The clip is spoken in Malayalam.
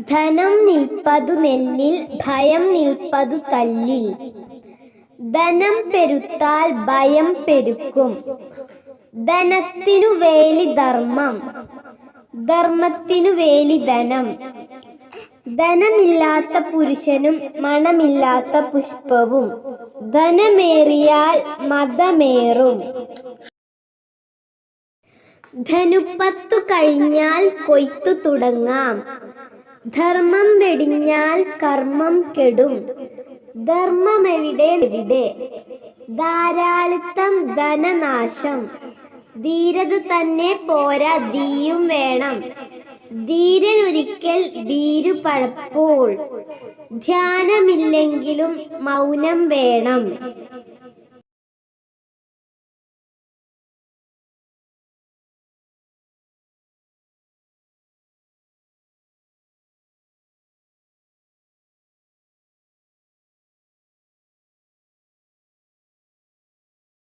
ധനം നിൽപ്പതു നെല്ലിൽ ഭയം നിൽപ്പതു തല്ലിൽ. ധനം പെരുത്താൽ ഭയം പെരുക്കും. ധനത്തിനു വേലി ധർമ്മം. ധർമ്മത്തിനു വേലി ധനം. ധനമില്ലാത്ത പുരുഷനും മണമില്ലാത്ത പുഷ്പവും. ധനമേറിയാൽ മതമേറും. ധനുപ്പത്തു കഴിഞ്ഞാൽ കൊയ്ത്തു തുടങ്ങാം. ധർമ്മം വെടിഞ്ഞാൽ കർമ്മം കെടും. ധർമ്മമെവിടെ എവിടെ? ധാരാളിത്തം ധനനാശം. ധീരത തന്നെ പോരാ ധീയും വേണം. ധീരനൊരിക്കൽ ഭീരു പഴപ്പോൾ. ധ്യാനമില്ലെങ്കിലും മൗനം വേണം.